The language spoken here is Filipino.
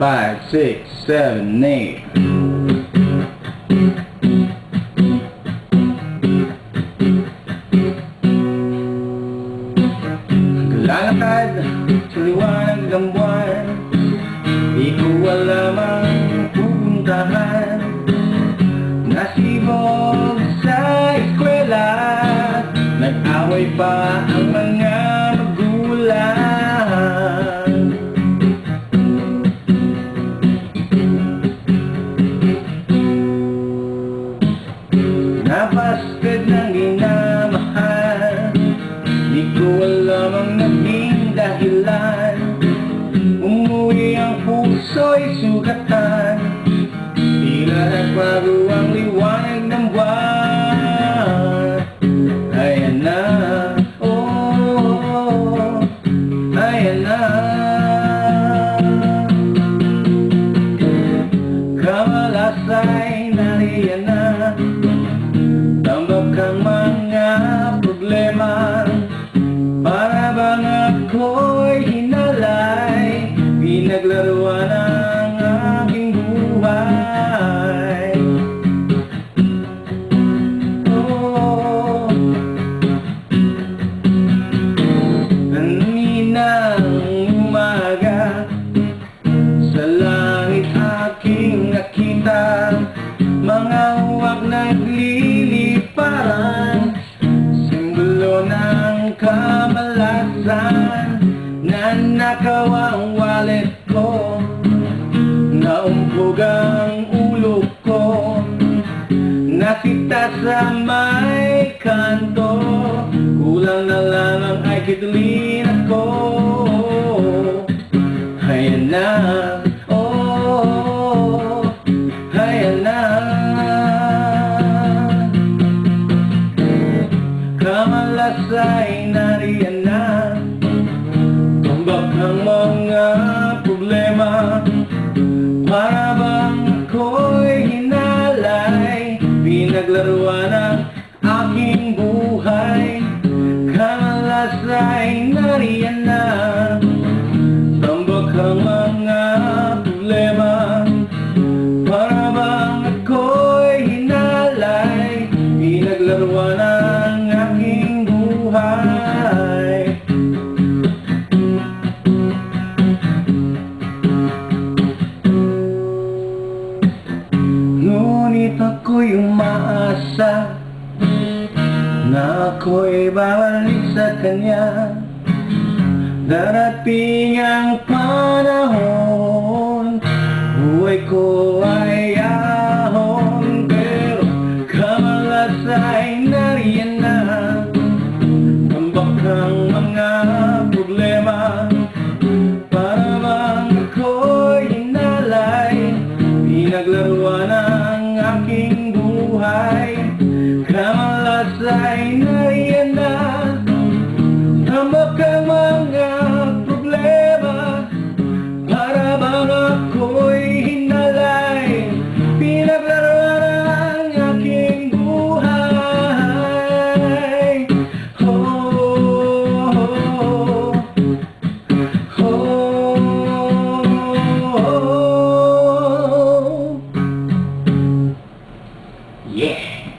five, six, seven, eight. Lalakad sa liwanag ng buwan. Di ko alam ang pupuntahan. Nasibog sa eskwela. Nag-away pa ang mga dahilan. Umuwi ang puso'y sugatan. Tila nagbago ang liwanag ng buwan. Ayan na, oh, ayan na. Kamalasay nariyan na ng kamalasan Nanakaw ang wallet ko Naumpog ang ulo ko Nakita sa may kanto Kulang na lamang ay kitulin ako Kamalasay nariyan na. Tumbak ang mga problema Para bang ako'y hinalay? Pinaglaruan ang aking buhay Kamalasay nariyan na ako'y umaasa Na ako'y babalik sa kanya. Darating ang panahon Buhay ko ay ahon Pero kamalasay nariyan na. Tambak ang mga problema Para bang ako'y inalay Pinaglaruan ang aking buhay. Kamalasay na yan na. Tama ka mga Yeah.